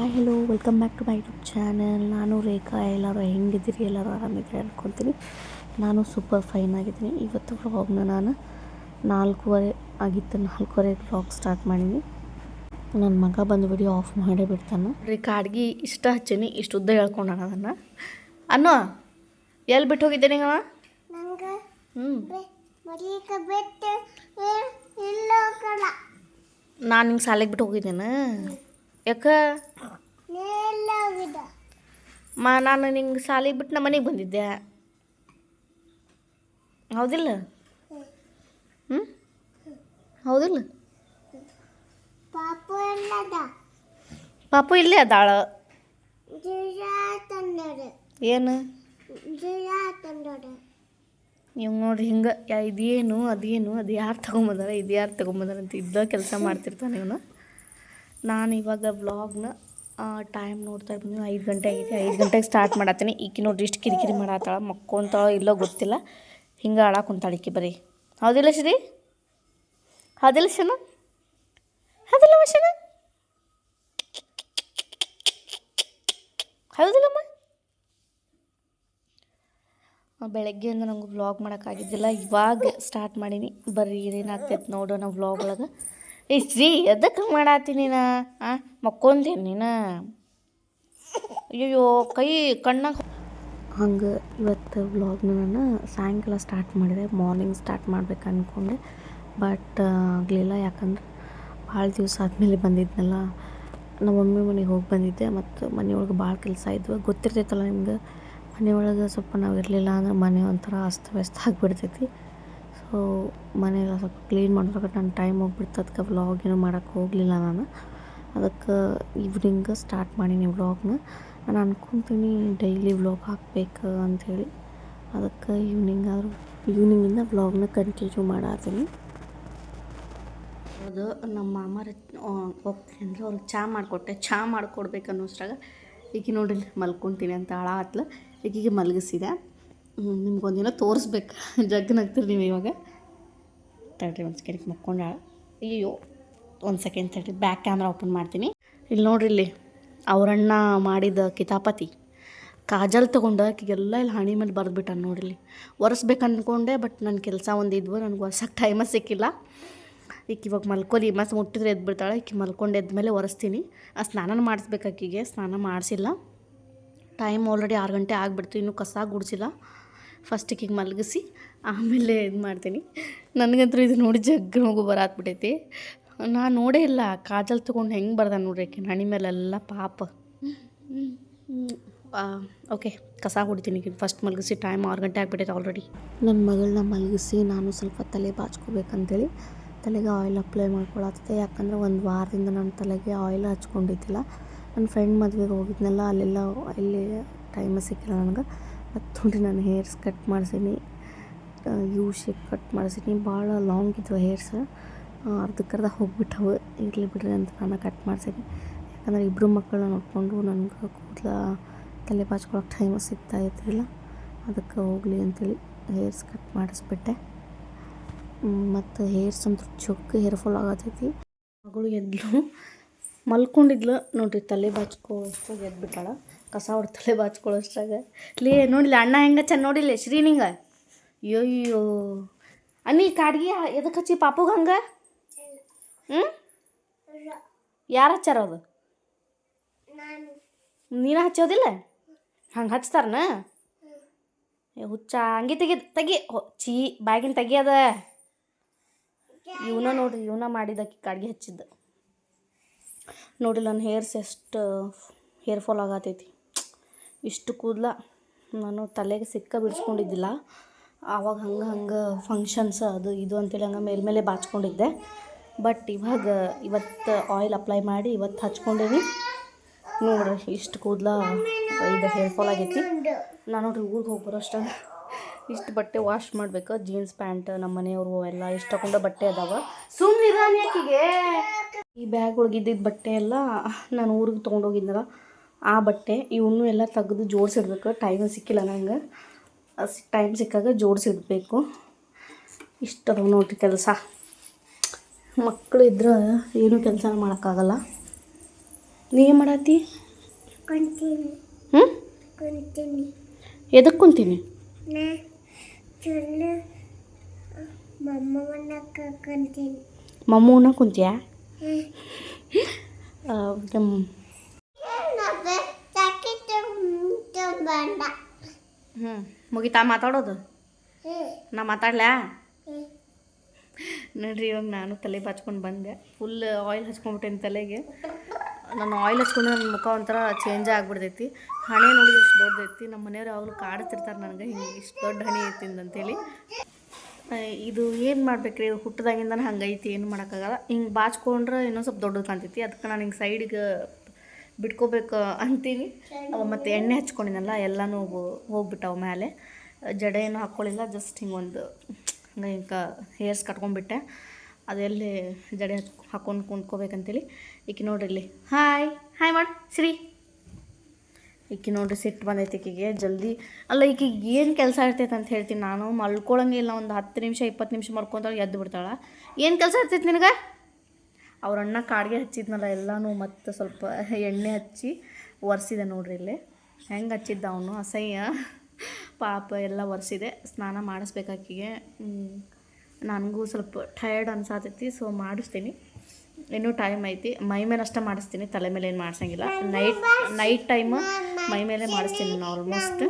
Hi hello welcome back to my YouTube channel ನಾನು ರೇಖಾ ಎಲ್ಲರೂ ಹೆಂಗಿದ್ದೀರಿ? ಎಲ್ಲರೂ ಆರಾಮಿದ್ದೀರಿ ಅಂದ್ಕೊತೀನಿ ನಾನು ಸೂಪರ್ ಫೈನ್ ಆಗಿದ್ದೀನಿ. ಇವತ್ತು ವ್ಲಾಗ್ನ ನಾನು ನಾಲ್ಕೂವರೆ ಆಗಿತ್ತು ನಾಲ್ಕೂವರೆ ವ್ಲಾಗ್ ಸ್ಟಾರ್ಟ್ ಮಾಡೀನಿ. ನನ್ನ ಮಗ ಬಂದು ವಿಡಿಯೋ ಆಫ್ ಮಾಡೇ ಬಿಡ್ತಾನೆ. ರೇಖಾ ಅಡ್ಗೆ ಇಷ್ಟ ಹಚ್ಚೀನಿ ಇಷ್ಟು ಉದ್ದ ಹೇಳ್ಕೊಂಡ ಅದನ್ನು. ಅನ್ನೋ ಎಲ್ಲಿ ಬಿಟ್ಟು ಹೋಗಿದ್ದೇನೆ ಅವ ನಾನು ನಿಂಗೆ ಸಾಲಿಗೆ ಬಿಟ್ಟು ಹೋಗಿದ್ದೇನೆ? ಯಾಕೆ? ಮಾ ನಾನು ನಿಂಗೆ ಶಾಲೆಗೆ ಬಿಟ್ಟು ನಮ್ಮ ಮನೆಗೆ ಬಂದಿದ್ದೆ. ಹೌದಿಲ್ಲ? ಹ್ಞೂ ಹೌದಿಲ್ಲ? ಪಾಪು ಇಲ್ಲೇ ಅದಾಳ ಏನು? ನೀವು ನೋಡ್ರಿ ಹಿಂಗೆ ಇದೇನು ಅದೇನು ಅದು ಯಾರು ತೊಗೊಂಬಂದಾರ ಇದು ಯಾರು ತೊಗೊಂಬಂದಾರ ಅಂತ ಇದ್ದ ಕೆಲಸ ಮಾಡ್ತಿರ್ತಾನೆ ಇವನು. ನಾನು ಇವಾಗ ವ್ಲಾಗ್ನ ಟೈಮ್ ನೋಡ್ತಾ ಇದ್ದೀನಿ ಐದು ಗಂಟೆ ಆಗಿದೆ. ಐದು ಗಂಟೆಗೆ ಸ್ಟಾರ್ಟ್ ಮಾಡತ್ತೀನಿ. ಈಕಿ ನೋಡ್ರಿ ಇಷ್ಟು ಕಿರಿಕಿರಿ ಮಾಡತ್ತಾಳ, ಮಕ್ಕೊಂತಾಳ ಇಲ್ಲೋ ಗೊತ್ತಿಲ್ಲ. ಹಿಂಗೆ ಆಳ ಕುಂತಾಳ ಈಕಿ ಬರೀ. ಹೌದಿಲ್ಲ ಶ್ರೀ ಹೌದಿಲ್ಲ ಶನ ಹೌದಿಲ್ಲ ಶನ ಹೌದಿಲ್ಲಮ್ಮ? ಬೆಳಗ್ಗೆ ಬೆಳಗ್ಗೆಯಿಂದ ನಂಗೆ ವ್ಲಾಗ್ ಮಾಡೋಕ್ಕಾಗಿದ್ದಿಲ್ಲ ಇವಾಗ ಸ್ಟಾರ್ಟ್ ಮಾಡೀನಿ. ಬರ್ರಿ ಏನೇನಾಗ್ತೈತೆ ನೋಡೋಣ ವ್ಲಾಗ್ ಒಳಗೆ. ಏ ಶ್ರೀ ಎದಕ್ಕೆ ಮಾಡಾತಿ ನೀನು? ಹಾಂ ಮಕ್ಕೊಂದೇನು ನೀನು? ಅಯ್ಯೋ ಕೈ ಕಣ್ಣಾಗ ಹಂಗೆ ಇವತ್ತು ವ್ಲಾಗ್ನ ನಾನು ಸಾಯಂಕಾಲ ಸ್ಟಾರ್ಟ್ ಮಾಡಿದೆ. ಮಾರ್ನಿಂಗ್ ಸ್ಟಾರ್ಟ್ ಮಾಡ್ಬೇಕು ಅಂದ್ಕೊಂಡೆ ಬಟ್ ಆಗಲಿಲ್ಲ. ಯಾಕಂದ್ರೆ ಭಾಳ ದಿವಸ ಆದಮೇಲೆ ಬಂದಿದ್ನಲ್ಲ. ನಮ್ಮ ಮಮ್ಮಿ ಮನೆಗೆ ಹೋಗಿ ಬಂದಿದ್ದೆ. ಮತ್ತು ಮನೆಯೊಳಗೆ ಭಾಳ ಕೆಲಸ ಇದ್ವು. ಗೊತ್ತಿರ್ತೈತಲ್ಲ ನಿಮ್ಗೆ? ಮನೆಯೊಳಗೆ ಸ್ವಲ್ಪ ನಾವು ಇರಲಿಲ್ಲ ಅಂದ್ರೆ ಮನೆ ಒಂಥರ ಅಸ್ತವ್ಯಸ್ತ ಆಗಿಬಿಡ್ತೈತಿ. ಮನೆಯೆಲ್ಲ ಸ್ವಲ್ಪ ಕ್ಲೀನ್ ಮಾಡೋದ್ರಾಗ ನನ್ನ ಟೈಮ್ ಹೋಗ್ಬಿಡ್ತು. ಅದಕ್ಕೆ ವ್ಲಾಗ್ ಏನೂ ಮಾಡೋಕ್ಕೆ ಹೋಗಲಿಲ್ಲ ನಾನು. ಅದಕ್ಕೆ ಈವ್ನಿಂಗ್ ಸ್ಟಾರ್ಟ್ ಮಾಡೀನಿ ವ್ಲಾಗ್ನ ನಾನು ಅಂದ್ಕೊತೀನಿ ಡೈಲಿ ವ್ಲಾಗ್ ಹಾಕ್ಬೇಕು ಅಂಥೇಳಿ. ಅದಕ್ಕೆ ಈವ್ನಿಂಗ್ ಆದರೂ ಈವ್ನಿಂಗಿಂದ ವ್ಲಾಗ್ನ ಕಂಟಿನ್ಯೂ ಮಾಡಾತೀನಿ. ಅದು ನಮ್ಮ ಮಾಮರ ಹೋಗ್ತೀನಿ ಅಂದ್ರೆ ಅವ್ರಿಗೆ ಚಹಾ ಮಾಡಿಕೊಟ್ಟೆ. ಚಹಾ ಮಾಡಿಕೊಡ್ಬೇಕು ಅನ್ನೋಷ್ಟ್ರಾಗ. ಈಕೆ ನೋಡಿರಿ ಮಲ್ಕೊತೀನಿ ಅಂತ ಹಳ ಆತ್ಲ. ಈಗೀಗ ಮಲಗಿಸಿದೆ. ನಿಮ್ಗೊಂದಿನ ತೋರಿಸ್ಬೇಕು. ಜಗ್ಗನಾಗ್ತೀರಿ ನೀವು ಇವಾಗ. ತಡ್ರಿ ಒಂದು ಸೆಕೆಂಡ್ ಮುಕ್ಕೊಂಡು ಅಯ್ಯೋ ಒಂದು ಸೆಕೆಂಡ್ ತಡ್ರಿ ಬ್ಯಾಕ್ ಕ್ಯಾಮ್ರಾ ಓಪನ್ ಮಾಡ್ತೀನಿ. ಇಲ್ಲಿ ನೋಡ್ರಿ ಇಲ್ಲಿ, ಅವರಣ್ಣ ಮಾಡಿದ ಕಿತಾಪತಿ. ಕಾಜಲ್ ತೊಗೊಂಡು ಆಕೆಗೆಲ್ಲ ಇಲ್ಲಿ ಹಣಿ ಮೇಲೆ ಬರೆದ್ಬಿಟ್ಟ ನೋಡಿಲ್ಲಿ ಒರೆಸ್ಬೇಕು ಅಂದ್ಕೊಂಡೆ ಬಟ್ ನನ್ನ ಕೆಲಸ ಒಂದು ಇದ್ವು, ನನಗೆ ಒರ್ಸಕ್ಕೆ ಟೈಮ ಸಿಕ್ಕಿಲ್ಲ. ಈಕೆ ಇವಾಗ ಮಲ್ಕೊಲಿ, ಮಸ್ತ್ ಮುಟ್ಟಿದ್ರೆ ಎದ್ದು ಬಿಡ್ತಾಳೆ ಈಕೆ ಮಲ್ಕೊಂಡು ಎದ್ಮೇಲೆ ಒರೆಸ್ತೀನಿ. ಆ ಸ್ನಾನ ಮಾಡಿಸ್ಬೇಕು ಆಕಿಗೆ, ಸ್ನಾನ ಮಾಡಿಸಿಲ್ಲ. ಟೈಮ್ ಆಲ್ರೆಡಿ ಆರು ಗಂಟೆ ಆಗಿಬಿಡ್ತು, ಇನ್ನೂ ಕಸ ಗುಡಿಸಿಲ್ಲ. ಫಸ್ಟ್ ಈಕೆಗೆ ಮಲಗಿಸಿ ಆಮೇಲೆ ಇದು ಮಾಡ್ತೀನಿ. ನನಗಂತೂ ಇದು ನೋಡಿ ಜಗ್ಗ ಮಗು ಬರಾತ್ಬಿಟ್ಟೈತಿ ನಾನು ನೋಡೇ ಇಲ್ಲ, ಕಾಜಲ್ ತೊಗೊಂಡು ಹೆಂಗೆ ಬರ್ದ ನೋಡ್ರಿ ಹಣಿ ಮೇಲೆಲ್ಲ ಪಾಪ. ಓಕೆ ಕಸ ಹೊಡಿತೀನಿ ಫಸ್ಟ್ ಮಲಗಿಸಿ ಟೈಮ್ ಆರು ಗಂಟೆ ಆಗಿಬಿಟ್ಟೈತೆ ಆಲ್ರೆಡಿ ನನ್ನ ಮಗಳನ್ನ ಮಲಗಿಸಿ ನಾನು ಸ್ವಲ್ಪ ತಲೆ ಬಾಚ್ಕೋಬೇಕಂತೇಳಿ ತಲೆಗೆ ಆಯಿಲ್ ಅಪ್ಲೈ ಮಾಡ್ಕೊಳತ್ತೆ. ಯಾಕಂದ್ರೆ ಒಂದು ವಾರದಿಂದ ನನ್ನ ತಲೆಗೆ ಆಯಿಲ್ ಹಚ್ಕೊಂಡಿದ್ದಿಲ್ಲ. ನನ್ನ ಫ್ರೆಂಡ್ ಮದುವೆಗೆ ಹೋಗಿದ್ನಲ್ಲ, ಅಲ್ಲೆಲ್ಲ ಇಲ್ಲಿ ಟೈಮ್ ಸಿಕ್ಕಿಲ್ಲ ನನಗೆ. ಮತ್ತು ನಾನು ಹೇರ್ಸ್ ಕಟ್ ಮಾಡಿಸೀನಿ. ಯು ಶೇಪ್ ಕಟ್ ಮಾಡಿಸಿದ್ನಿ. ಭಾಳ ಲಾಂಗ್ ಇದ್ವು ಹೇರ್ಸ್ ಅರ್ಧಕ್ಕರ್ಧ ಹೋಗ್ಬಿಟ್ಟವು. ಇರಲಿ ಬಿಡ್ರಿ ಅಂತ ನಾನು ಕಟ್ ಮಾಡಿಸೀನಿ ಯಾಕಂದ್ರೆ ಇಬ್ಬರು ಮಕ್ಕಳನ್ನ ನೋಡಿಕೊಂಡು ನನಗೆ ಕೂದಲ ತಲೆ ಬಾಚ್ಕೊಳಕ್ಕೆ ಟೈಮ್ ಸಿಗ್ತಾ ಇದ್ದಿಲ್ಲ ಅದಕ್ಕೆ ಹೋಗಲಿ ಅಂತೇಳಿ ಹೇರ್ಸ್ ಕಟ್ ಮಾಡಿಸ್ಬಿಟ್ಟೆ. ಮತ್ತು ಹೇರ್ಸ್ ಅಂತ ಚೊಕ್ಕ ಹೇರ್ ಫಾಲ್ ಆಗತೈತಿ. ಮಗಳು ಎದ್ಲು. ಮಲ್ಕೊಂಡಿದ್ಲು. ನೋಡಿರಿ ತಲೆ ಬಾಚ್ಕೊಳ್ಳೋಷ್ಟಾಗ ಎದ್ಬಿಟ್ಟಾಳ. ಕಸ ಹೊಡ್ ತಲೆ ಬಾಚ್ಕೊಳ್ಳೋಷ್ಟಾಗ ಲೇ ನೋಡಿಲ್ಲ ಅಣ್ಣ ಹೆಂಗೆ ಚೆನ್ನ ನೋಡಿಲ್ಲ ಶ್ರೀನಿಂಗ? ಅಯ್ಯೋ ಅನ್ನಿ ಕಾಡ್ಗಿ ಎದಕ್ಕೆ ಹಚ್ಚಿ ಪಾಪುಗೆ ಹಂಗೆ? ಹ್ಞೂ ಯಾರು ಹಚ್ಚಾರ ಅದು? ನಾನು ಹಚ್ಚೋದಿಲ್ಲ? ಹಂಗೆ ಹಚ್ತಾರನ? ಹುಚ್ಚ ಹಂಗೆ ತೆಗಿ ತೆಗಿ. ಚೀ ಬ್ಯಾಗಿನ ತೆಗಿಯದ ಇವನ ನೋಡ್ರಿ ಇವನ ಮಾಡಿದಕ್ಕೆ ಕಾಡ್ಗೆ ಹಚ್ಚಿದ್ದ. ನೋಡಿ ನನ್ನ ಹೇರ್ಸ್ ಎಷ್ಟು ಹೇರ್ ಫಾಲ್ ಆಗತೈತಿ. ಇಷ್ಟು ಕೂದಲ ನಾನು ತಲೆಗೆ ಸಿಕ್ಕ ಬಿಡಿಸ್ಕೊಂಡಿದ್ದಿಲ್ಲ. ಆವಾಗ ಹಂಗೆ ಹಂಗೆ ಫಂಕ್ಷನ್ಸ್ ಅದು ಇದು ಅಂತೇಳಿ ಹಂಗೆ ಮೇಲ್ಮೇಲೆ ಬಾಚ್ಕೊಂಡಿದ್ದೆ. ಬಟ್ ಇವಾಗ ಇವತ್ತು ಆಯಿಲ್ ಅಪ್ಲೈ ಮಾಡಿ ಇವತ್ತು ಹಚ್ಕೊಂಡೇನಿ. ನೋಡ್ರಿ ಇಷ್ಟು ಕೂದಲ ಇದು ಹೇರ್ ಫಾಲ್ ಆಗೈತಿ. ನಾನು ನೋಡ್ರಿ ಊರಿಗೆ ಹೋಗಿ ಬರೋಷ್ಟ ಇಷ್ಟು ಬಟ್ಟೆ ವಾಶ್ ಮಾಡ್ಬೇಕು. ಜೀನ್ಸ್ ಪ್ಯಾಂಟ್ ನಮ್ಮ ಮನೆಯವರು ಎಲ್ಲ ಇಷ್ಟು ತಗೊಂಡ ಬಟ್ಟೆ ಅದಾವ. ಸುಮ್ಮನೆ ಈ ಬ್ಯಾಗ್ ಒಳಗಿದ್ದಿದ್ದ ಬಟ್ಟೆ ಎಲ್ಲ ನಾನು ಊರಿಗೆ ತೊಗೊಂಡೋಗಿದ್ನಲ್ಲ ಆ ಬಟ್ಟೆ ಇವನ್ನೂ ಎಲ್ಲ ತೆಗೆದು ಜೋಡಿಸಿಡ್ಬೇಕು. ಟೈಮ್ ಸಿಕ್ಕಿಲ್ಲ ನಂಗೆ. ಟೈಮ್ ಸಿಕ್ಕಾಗ ಜೋಡಿಸಿಡ್ಬೇಕು. ಇಷ್ಟು ನೋಡಿರಿ ಕೆಲಸ. ಮಕ್ಕಳು ಇದ್ರೆ ಏನೂ ಕೆಲಸ ಮಾಡೋಕ್ಕಾಗಲ್ಲ. ನೀ ಏನು ಮಾಡತ್ತಿ? ಹ್ಞೂ ಎದಕ್ಕೆ ಕುಂತೀನಿ. ಮಮ್ಮೂನ ಕುಂತ್ಯಾ? ನಮ್ಮ ಹ್ಞೂ ಮುಗಿತಾ ಮಾತಾಡೋದು? ನಾ ಮಾತಾಡ್ಲಾ? ನೋಡ್ರಿ ಇವಾಗ ನಾನು ತಲೆ ಬಾಚ್ಕೊಂಡು ಬಂದೆ. ಫುಲ್ ಆಯಿಲ್ ಹಚ್ಕೊಂಡ್ಬಿಟ್ಟೇನಿ ತಲೆಗೆ. ನಾನು ಆಯಿಲ್ ಹಚ್ಕೊಂಡು ನನ್ನ ಮುಖ ಒಂಥರ ಚೇಂಜ್ ಆಗಿಬಿಡ್ತೈತಿ. ಹಣೆ ನೋಡಿ ಇಷ್ಟು ದೊಡ್ಡದೈತಿ ನಮ್ಮ ಮನೆಯವ್ರು ಯಾವಾಗಲೂ ಕಾಡ್ತಿರ್ತಾರೆ ನನಗೆ. ಹಿಂಗೆ ಇಷ್ಟು ದೊಡ್ಡ ಹಣೆ ಐತಿ ಅಂತೇಳಿ ಇದು ಏನು ಮಾಡ್ಬೇಕ್ರಿ? ಇದು ಹುಟ್ಟಿದಾಗಿಂದನೇ ಹಂಗೈತಿ. ಏನು ಮಾಡೋಕ್ಕಾಗಲ್ಲ. ಹಿಂಗೆ ಬಾಚ್ಕೊಂಡ್ರೆ ಇನ್ನೊಂದು ಸ್ವಲ್ಪ ದೊಡ್ಡದು ಕಾಣ್ತೈತಿ. ಅದಕ್ಕೆ ನಾನು ಹಿಂಗೆ ಸೈಡಿಗೆ ಬಿಟ್ಕೋಬೇಕು ಅಂತೀನಿ. ಅವ ಮತ್ತು ಎಣ್ಣೆ ಹಚ್ಕೊಂಡಿನಲ್ಲ, ಎಲ್ಲನೂ ಹೋಗ್ಬಿಟ್ಟವು ಮೇಲೆ ಜಡೆ ಏನು ಹಾಕ್ಕೊಳ್ಳಿಲ್ಲ ಜಸ್ಟ್ ಹಿಂಗೆ ಒಂದು ಹಂಗೆ ಹೇರ್ಸ್ ಕಟ್ಕೊಂಡ್ಬಿಟ್ಟೆ. ಅದೆಲ್ಲಿ ಜಡೆ ಹಾಕ್ಕೊಂಡು ಕುಂಡ್ಕೋಬೇಕಂತೇಳಿ ಈಕೆ ನೋಡ್ರಿ ಇಲ್ಲಿ ಹಾಯ್ ಹಾಯ್ ಮಾಡಿ, ಸಿರಿ. ಈಕೆ ನೋಡ್ರಿ ಸಿಟ್ಟು ಬಂದೈತೆ ಈಕೆಗೆ, ಜಲ್ದಿ. ಅಲ್ಲ, ಈಕೆಗೆ ಏನು ಕೆಲಸ ಇರ್ತೈತೆ ಅಂತ ಹೇಳ್ತೀನಿ ನಾನು. ಮಲ್ಕೊಳಂಗಿಲ್ಲ ಒಂದು ಹತ್ತು ನಿಮಿಷ, ಇಪ್ಪತ್ತು ನಿಮಿಷ ಮಲ್ಕೊತಾಳೆ, ಎದ್ದು ಬಿಡ್ತಾಳೆ. ಏನು ಕೆಲಸ ಇರ್ತೈತೆ ನಿನಗೆ? ಅವ್ರ ಅಣ್ಣ ಕಾಡಿಗೆ ಹಚ್ಚಿದ್ನಲ್ಲ ಎಲ್ಲನೂ ಮತ್ತು ಸ್ವಲ್ಪ ಎಣ್ಣೆ ಹಚ್ಚಿ ಒರೆಸಿದೆ ನೋಡ್ರಿ ಇಲ್ಲಿ. ಹೆಂಗೆ ಹಚ್ಚಿದ್ದ ಅವನು? ಅಸಹ್ಯ. ಪಾಪ ಎಲ್ಲ ಒರೆಸಿದೆ. ಸ್ನಾನ ಮಾಡಿಸ್ಬೇಕಾಕಿಗೆ ನನಗೂ ಸ್ವಲ್ಪ ಟಯರ್ಡ್ ಅನ್ಸಾತೈತಿ ಸೊ ಮಾಡಿಸ್ತೀನಿ. ಇನ್ನೂ ಟೈಮ್ ಐತಿ. ಮೈ ಮೇಲೆ ಅಷ್ಟೇ ಮಾಡಿಸ್ತೀನಿ. ತಲೆ ಮೇಲೆ ಏನು ಮಾಡಿಸಂಗಿಲ್ಲ. ನೈಟ್ ನೈಟ್ ಟೈಮ್ ಮೈ ಮೇಲೆ ಮಾಡಿಸ್ತೀನಿ ನಾನು ಆಲ್ಮೋಸ್ಟ್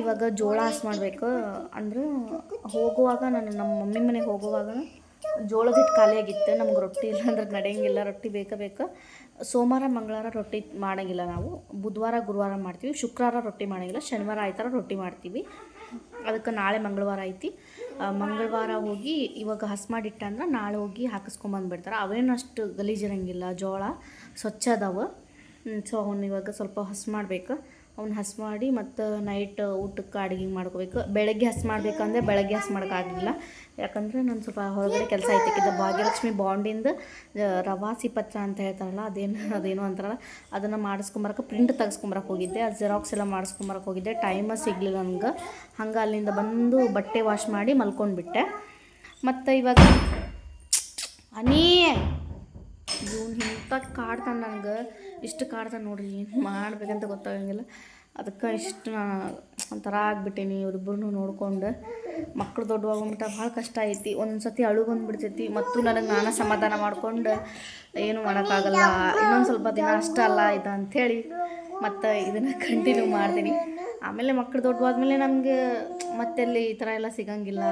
ಇವಾಗ ಜೋಳ ಹಸ್ ಮಾಡಬೇಕು. ಅಂದ್ರೆ ಹೋಗುವಾಗ ನಾನು ನಮ್ಮ ಮಮ್ಮಿ ಮನೆಗೆ ಹೋಗುವಾಗ ಜೋಳದ ಹಿಟ್ಟು ಖಾಲಿಯಾಗಿತ್ತು ನಮ್ಗೆ ರೊಟ್ಟಿ ಇಲ್ಲ ಅಂದ್ರೆ ನಡೆಯಂಗಿಲ್ಲ, ರೊಟ್ಟಿ ಬೇಕೇ ಬೇಕು. ಸೋಮವಾರ, ಮಂಗಳವಾರ ರೊಟ್ಟಿ ಮಾಡೋಂಗಿಲ್ಲ ನಾವು. ಬುಧವಾರ, ಗುರುವಾರ ಮಾಡ್ತೀವಿ. ಶುಕ್ರವಾರ ರೊಟ್ಟಿ ಮಾಡೋಂಗಿಲ್ಲ, ಶನಿವಾರ ಆಯ್ತಾರ ರೊಟ್ಟಿ ಮಾಡ್ತೀವಿ. ಅದಕ್ಕೆ ನಾಳೆ ಮಂಗಳವಾರ ಐತಿ. ಮಂಗಳವಾರ ಹೋಗಿ ಇವಾಗ ಹಸ್ ಮಾಡಿಟ್ಟ ಅಂದ್ರೆ ನಾಳೆ ಹೋಗಿ ಹಾಕಿಸ್ಕೊಂಬಂದ್ಬಿಡ್ತಾರೆ ಅವೇನು ಅಷ್ಟು ಗಲೀಜಿರಂಗಿಲ್ಲ ಜೋಳ ಸ್ವಚ್ಛ ಅದಾವ. ಸೊ ಅವನ್ನ ಇವಾಗ ಸ್ವಲ್ಪ ಹಸ್ ಮಾಡಬೇಕು. ಅವ್ನು ಹಸ್ ಮಾಡಿ ಮತ್ತು ನೈಟ್ ಊಟಕ್ಕೆ ಅಡುಗೆ ಮಾಡ್ಕೋಬೇಕು. ಬೆಳಗ್ಗೆ ಹಸ್ ಮಾಡ್ಬೇಕಂದ್ರೆ ಬೆಳಗ್ಗೆ ಹಸ್ ಮಾಡೋಕ್ಕಾಗಲಿಲ್ಲ ಯಾಕಂದರೆ ನಾನು ಸ್ವಲ್ಪ ಹೊರಗಡೆ ಕೆಲಸ ಐತಕ್ಕಿದ್ದ ಭಾಗ್ಯಲಕ್ಷ್ಮಿ ಬಾಂಡಿಂದ ರವಾಸಿ ಪತ್ರ ಅಂತ ಹೇಳ್ತಾರಲ್ಲ, ಅದೇನು ಅದೇನು ಅಂತಾರಲ್ಲ, ಅದನ್ನು ಮಾಡಿಸ್ಕೊಂಬರಕ್ಕೆ ಪ್ರಿಂಟ್ ತೆಗೆಸ್ಕೊಂಬರಕ್ಕೆ ಹೋಗಿದ್ದೆ. ಅದು ಜೆರಾಕ್ಸ್ ಎಲ್ಲ ಮಾಡಿಸ್ಕೊಂಬರಕ್ಕೆ ಹೋಗಿದ್ದೆ. ಟೈಮ ಸಿಗಲಿಲ್ಲ ನನಗೆ ಹಂಗೆ ಅಲ್ಲಿಂದ ಬಂದು ಬಟ್ಟೆ ವಾಶ್ ಮಾಡಿ ಮಲ್ಕೊಂಡ್ಬಿಟ್ಟೆ. ಮತ್ತು ಇವಾಗ, ಅನೀ, ಇವನು ಇಂಥ ಕಾಡ್ತಾನೆ ನಂಗೆ. ಇಷ್ಟು ಕಾಡ್ತಾನೆ ನೋಡ್ರಿ, ಏನು ಮಾಡ್ಬೇಕಂತ ಗೊತ್ತಾಗಂಗಿಲ್ಲ. ಅದಕ್ಕೆ ಇಷ್ಟು ಒಂಥರ ಆಗ್ಬಿಟ್ಟೀನಿ ಇವ್ರಿಬ್ಬರನ್ನು ನೋಡ್ಕೊಂಡು. ಮಕ್ಕಳು ಮಟ್ಟ ಭಾಳ ಕಷ್ಟ ಐತಿ. ಒಂದೊಂದು ಸತಿ ಅಳು ಬಂದುಬಿಡ್ತೈತಿ. ಮತ್ತು ನನಗೆ ನಾನು ಸಮಾಧಾನ ಮಾಡ್ಕೊಂಡು ಏನು ಮಾಡೋಕ್ಕಾಗಲ್ಲ. ಇನ್ನೊಂದು ಸ್ವಲ್ಪ ದಿನ ಅಷ್ಟ ಅಲ್ಲ, ಇದು ಅಂಥೇಳಿ ಮತ್ತು ಇದನ್ನು ಕಂಟಿನ್ಯೂ ಮಾಡ್ತೀನಿ. ಆಮೇಲೆ ಮಕ್ಕಳು ದೊಡ್ಡವಾದ್ಮೇಲೆ ನಮಗೆ ಮತ್ತೆಲ್ಲಿ ಈ ಥರ ಎಲ್ಲ ಸಿಗಂಗಿಲ್ಲ.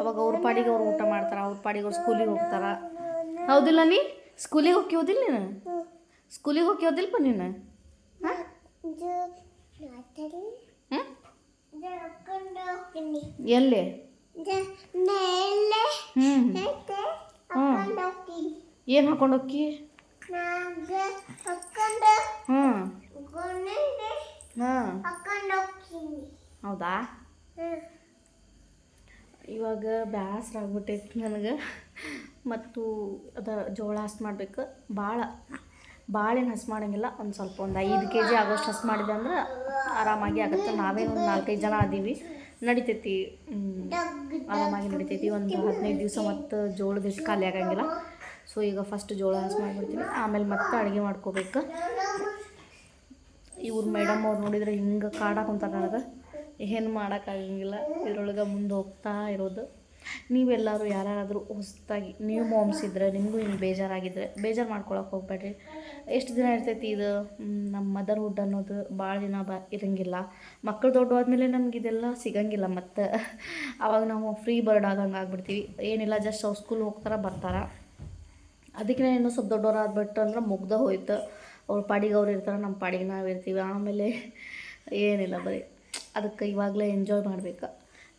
ಅವಾಗ ಅವ್ರ ಪಾಡಿಗೆ ಅವ್ರು ಊಟ ಮಾಡ್ತಾರೆ, ಅವ್ರ ಪಾಡಿಗೆ ಅವ್ರು ಸ್ಕೂಲಿಗೆ ಹೋಗ್ತಾರೆ. ಹೌದಿಲ್ಲ ನೀ? ಸ್ಕೂಲಿಗೆ ಹೋಗಿ ಹೋದಿಲ್ಲ ನೀನು ಸ್ಕೂಲಿಗೆ ಹೋಗಿ ಓದಿಲ್ಪ ನೀನು ಎಲ್ಲಿ ಏನು ಹಾಕೊಂಡು ಹೋಗಿ ಹ್ಞೂ ಹಾಂ ಹೌದಾ? ಇವಾಗ ಬ್ಯಾಸ್ರ ಆಗ್ಬಿಟ್ಟೈತಿ ನನಗೆ. ಮತ್ತು ಅದ ಜೋಳ ಅಷ್ಟು ಮಾಡ್ಬೇಕು. ಭಾಳ. ಭಾಳ ಏನು ಹಸ್ ಮಾಡೋಂಗಿಲ್ಲ. ಒಂದು ಸ್ವಲ್ಪ ಒಂದು ಐದು ಕೆ ಜಿ ಆಗೋಷ್ಟು ಹಸ್ ಮಾಡಿದೆ ಅಂದ್ರೆ ಆರಾಮಾಗಿ ಆಗುತ್ತೆ. ನಾವೇ ಒಂದು ನಾಲ್ಕೈದು ಜನ ಅದೀವಿ. ನಡಿತೈತಿ. ಆರಾಮಾಗಿ ನಡಿತೈತಿ. ಒಂದು ಹದಿನೈದು ದಿವಸ ಮತ್ತು ಜೋಳದ ಹಿಟ್ಟು ಖಾಲಿ ಆಗೋಂಗಿಲ್ಲ. ಸೊ ಈಗ ಫಸ್ಟ್ ಜೋಳ ಹಸ್ ಮಾಡಿಬಿಡ್ತೀನಿ. ಆಮೇಲೆ ಮತ್ತೆ ಅಡುಗೆ ಮಾಡ್ಕೋಬೇಕು. ಇವ್ರು ಮೇಡಮ್ ಅವ್ರು ನೋಡಿದ್ರೆ ಹಿಂಗೆ ಕಾಡಾಕೊಂತಾರೆ ಕುಂತಾರೆ ನನಗೆ. ಏನು ಮಾಡೋಕ್ಕಾಗಂಗಿಲ್ಲ ಇದ್ರೊಳಗೆ ಮುಂದೆ ಹೋಗ್ತಾ ಇರೋದು. ನೀವೆಲ್ಲರೂ ಯಾರಾದರೂ ಹೊಸ್ದಾಗಿ, ನೀವು ಮಾಮ್ಸ್ ಇದ್ದರೆ ನಿಮಗೂ ಹಿಂಗೆ ಬೇಜಾರಾಗಿದ್ದರೆ ಬೇಜಾರು ಮಾಡ್ಕೊಳಕ್ಕೆ ಹೋಗ್ಬೇಡ್ರಿ. ಎಷ್ಟು ದಿನ ಇರ್ತೈತಿ ಇದು? ನಮ್ಮ ಮದರ್ಹುಡ್ ಅನ್ನೋದು ಭಾಳ ದಿನ ಬ ಇರಂಗಿಲ್ಲ. ಮಕ್ಕಳು ದೊಡ್ಡವಾದ್ಮೇಲೆ ನಮ್ಗೆ ಇದೆಲ್ಲ ಸಿಗಂಗಿಲ್ಲ ಮತ್ತು. ಅವಾಗ ನಾವು ಫ್ರೀ ಬರ್ಡ್ ಆಗಂಗೆ ಆಗ್ಬಿಡ್ತೀವಿ. ಏನಿಲ್ಲ ಜಸ್ಟ್ ಅವ್ರು ಸ್ಕೂಲ್ ಹೋಗ್ತಾರೆ, ಬರ್ತಾರೆ. ಅದಕ್ಕೆ ಇನ್ನೂ ಸ್ವಲ್ಪ ದೊಡ್ಡವ್ರು ಆಗ್ಬಿಟ್ಟು ಅಂದ್ರೆ ಮುಗ್ದ ಹೋಯ್ತು. ಅವ್ರ ಪಾಡಿಗೆ ಅವ್ರು ಇರ್ತಾರೆ ನಮ್ಮ ಪಾಡಿಗೆ ನಾವು ಇರ್ತೀವಿ. ಆಮೇಲೆ ಏನಿಲ್ಲ ಬರೀ. ಅದಕ್ಕೆ ಇವಾಗಲೇ ಎಂಜಾಯ್ ಮಾಡ್ಬೇಕು.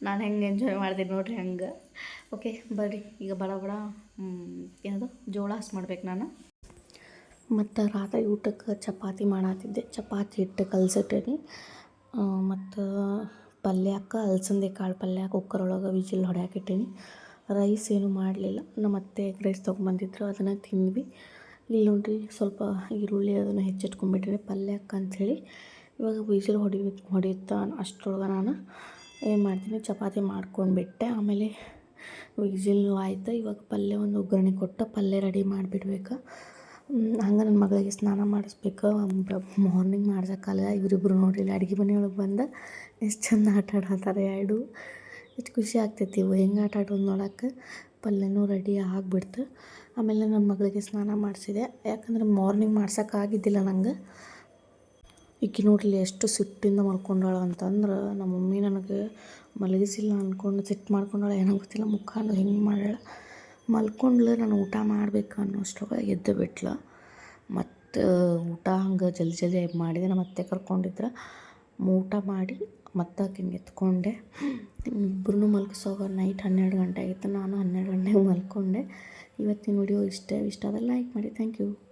ನಾನು ಹೆಂಗೆ ಎಂಜಾಯ್ ಮಾಡ್ತೀನಿ ನೋಡ್ರಿ ಹಂಗೆ. ಓಕೆ ಬರ್ರಿ. ಈಗ ಬಡ ಬಡ ಏನದು? ಜೋಳ ಹಸ್ ಮಾಡ್ಬೇಕು ನಾನು. ಮತ್ತು ರಾತ್ರಿ ಊಟಕ್ಕೆ ಚಪಾತಿ ಮಾಡತ್ತಿದ್ದೆ ಚಪಾತಿ ಹಿಟ್ಟು ಕಲ್ಸಿಟ್ಟೇನಿ. ಮತ್ತು ಪಲ್ಯಕ್ಕೆ ಅಲಸಂದೆ ಕಾಳು ಪಲ್ಯ ಕುಕ್ಕರ್ ಒಳಗೆ ವಿಜಿಲ್ ಹೊಡ್ಯಾಕಿಟ್ಟೀನಿ. ರೈಸ್ ಏನು ಮಾಡಲಿಲ್ಲ. ನಮ್ಮ ಅತ್ತೆ ಎಗ್ ರೈಸ್ ತೊಗೊಂಬಂದಿದ್ರು. ಅದನ್ನು ತಿಂದ್ವಿ. ಇಲ್ಲಿ ನೋಡಿರಿ ಸ್ವಲ್ಪ ಈರುಳ್ಳಿ ಅದನ್ನು ಹೆಚ್ಚಿಟ್ಕೊಂಡ್ಬಿಟ್ಟಿನಿ ಪಲ್ಯಕ್ಕೆ ಅಂಥೇಳಿ ಇವಾಗ ವಿಜಿಲ್ ಹೊಡಿ ಹೊಡಿತಾ ಅಷ್ಟರೊಳಗೆ ನಾನು. ಏನು ಮಾಡ್ತೀನಿ? ಚಪಾತಿ ಮಾಡ್ಕೊಂಡ್ಬಿಟ್ಟೆ. ಆಮೇಲೆ ವಿಜಿಲ್ ಆಯಿತು. ಇವಾಗ ಪಲ್ಯ ಒಂದು ಒಗ್ಗರಣೆ ಕೊಟ್ಟು. ಪಲ್ಯ ರೆಡಿ ಮಾಡಿಬಿಡ್ಬೇಕು. ಹಂಗೆ ನನ್ನ ಮಗಳಿಗೆ ಸ್ನಾನ ಮಾಡಿಸ್ಬೇಕು ಮಾರ್ನಿಂಗ್ ಮಾಡ್ಸೋಕ್ಕಲ್ಲ ಇವರಿಬ್ರು ನೋಡಿಲ್ಲ ಅಡುಗೆ ಮನೆಯೊಳಗೆ ಬಂದು ಎಷ್ಟು ಚಂದ ಆಟ ಆಡತ್ತಾರೆ ಎರಡು ಎಷ್ಟು ಖುಷಿ ಆಗ್ತೈತಿ ಇವು, ಹೆಂಗೆ ಆಟ ಆಡೋದು ಪಲ್ಯನೂ ರೆಡಿ ಆಗಿಬಿಡ್ತು. ಆಮೇಲೆ ನನ್ನ ಮಗಳಿಗೆ ಸ್ನಾನ ಮಾಡಿಸಿದೆ, ಯಾಕಂದ್ರೆ ಮಾರ್ನಿಂಗ್ ಮಾಡ್ಸೋಕ್ಕಾಗಿದ್ದಿಲ್ಲ ನಂಗೆ. ಈಕಿ ನೋಡ್ರಿ ಎಷ್ಟು ಸಿಟ್ಟಿಂದ ಮಲ್ಕೊಂಡಾಳ ಅಂತಂದ್ರೆ ನಮ್ಮ ಮಮ್ಮಿ ನನಗೆ ಮಲಗಿಸಿಲ್ಲ ಅಂದ್ಕೊಂಡು ಸಿಟ್ಟು ಮಾಡ್ಕೊಂಡಾಳ ಏನೋ ಗೊತ್ತಿಲ್ಲ, ಮುಖಾನು ಹಿಂಗೆ ಮಾಡ್ಯಾಳ. ಮಲ್ಕೊಂಡ್ಲು ನಾನು ಊಟ ಮಾಡಬೇಕು ಅನ್ನೋಷ್ಟ್ರೊಳಗೆ ಎದ್ದು ಬಿಟ್ಲು. ಮತ್ತು, ಊಟ ಹಂಗೆ ಜಲ್ದಿ ಜಲ್ದಿ ಮಾಡಿದೆ. ನಮ್ಮ ಅತ್ತೆ ಕರ್ಕೊಂಡಿದ್ರೆ. ಊಟ ಮಾಡಿ ಮತ್ತೆ ಆಕಿನ ಎತ್ಕೊಂಡೆ. ಇಬ್ಬರೂ ಮಲ್ಗಿಸೋವಾಗ ನೈಟ್ ಹನ್ನೆರಡು ಗಂಟೆ ಆಗಿತ್ತು. ನಾನು ಹನ್ನೆರಡು ಗಂಟೆಗೆ ಮಲ್ಕೊಂಡೆ. ಇವತ್ತಿನ ವಿಡಿಯೋ ಇಷ್ಟೇ, ಇಷ್ಟ ಆದ್ರೆ ಲೈಕ್ ಮಾಡಿ. Thank you